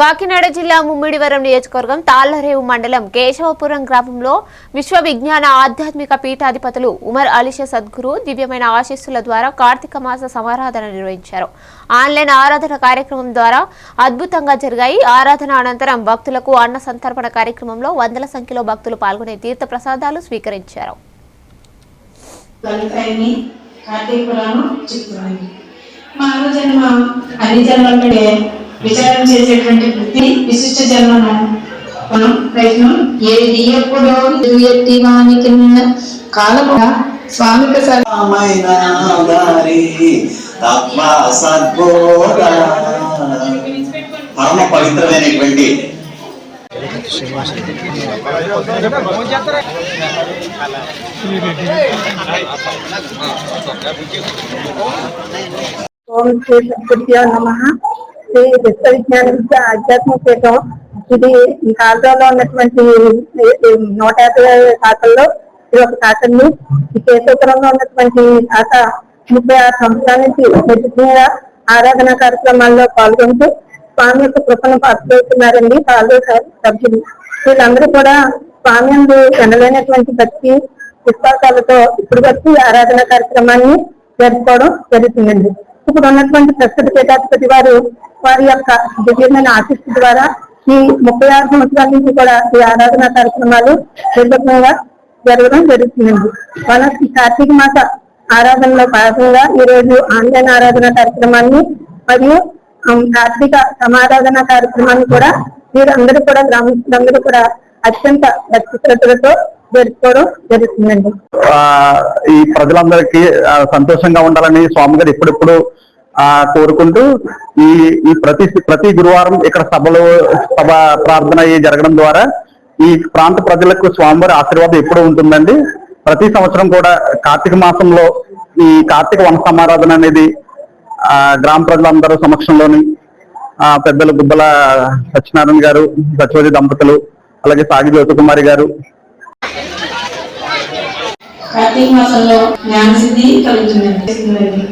కాకినాడ జిల్లా ముమ్మిడివరం నియోజకవర్గం తాళ్ళరేవు మండలం కేశవపురం గ్రామంలో విశ్వ విజ్ఞాన ఆధ్యాత్మిక పీఠాధిపతులు ఉమర్ అలీష సద్గురు దివ్యమైన ఆశీస్సుల ద్వారా కార్తీక మాస సమారాధన నిర్వహించారు. ఆన్లైన్ ఆరాధన కార్యక్రమం ద్వారా అద్భుతంగా జరిగాయి. ఆరాధన అనంతరం భక్తులకు అన్న సంతర్పణ కార్యక్రమంలో వందల సంఖ్యలో భక్తులు పాల్గొనే తీర్థ ప్రసాదాలు స్వీకరించారు. మానవ జన్మ అన్ని జన్మల విచారం చేసేటువంటి ప్రతి విశిష్ట జన్మను మనం ప్రయత్నం ఏది ఎప్పుడో ఎట్టి వానికి కాలము స్వామిక పరమ పవిత్రమైనటువంటి ఓం శ్రీ సద్గురుభ్యో నమ. శ్రీ విశ్వవిజ్ఞాన విద్య ఆధ్యాత్మిక పీఠం ఇది ఈ కాలంలో ఉన్నటువంటి నూట యాభై శాఖల్లో ఇది ఒక శాఖలు ఈ కేశవపురంలో ఉన్నటువంటి శాఖ ముప్పై ఆరు సంవత్సరాల నుంచి నిజంగా ఆరాధన కార్యక్రమాల్లో పాల్గొంటూ స్వామి యొక్క కృపను పాల్గొతున్నారండి పాల్గొ సభ్యులు. వీళ్ళందరూ కూడా స్వామి అందు ఎనలేనటువంటి భక్తి విశ్వాసాలతో ఇప్పుడు వచ్చి ఆరాధన కార్యక్రమాన్ని జరుపుకోవడం జరుగుతుందండి. ఇప్పుడు ఉన్నటువంటి ప్రస్తుత పీఠాధిపతి వారు వారి యొక్క దివ్యమైన ఆశిస్తు ద్వారా ఈ ముప్పై ఆరు సంవత్సరాల నుంచి కూడా ఈ ఆరాధన కార్యక్రమాలు నిర్వహంగా జరగడం జరుగుతుందండి. మన ఈ కార్తీక మాస ఆరాధనలో భాగంగా ఈ రోజు ఆన్లైన్ ఆరాధన కార్యక్రమాన్ని మరియు కార్తీక సమారాధన కార్యక్రమాన్ని కూడా వీరందరూ కూడా గ్రామస్తులందరూ కూడా అత్యంత భక్తితో జరుపుకోవడం జరుగుతుందండి. ఆ, ఈ ప్రజలందరికీ సంతోషంగా ఉండాలని స్వామి గారు ఇప్పుడిప్పుడు ఆ, కోరుకుంటూ ఈ ఈ ప్రతి ప్రతి గురువారం ఇక్కడ సభలో సభ ప్రార్థన అయ్యి జరగడం ద్వారా ఈ ప్రాంత ప్రజలకు స్వామివారి ఆశీర్వాదం ఎప్పుడూ ఉంటుందండి. ప్రతి సంవత్సరం కూడా కార్తీక మాసంలో ఈ కార్తీక వన సమారాధన అనేది ఆ, గ్రామ ప్రజలందరూ సమక్షంలోని ఆ, పెద్దలు గుబ్బల సత్యనారాయణ గారు సత్యవతి దంపతులు అలాగే సాగి జ్యోతికుమారి గారు. కార్తీక మాసంలో జ్ఞానసిద్ధి కలుగుతుందండి.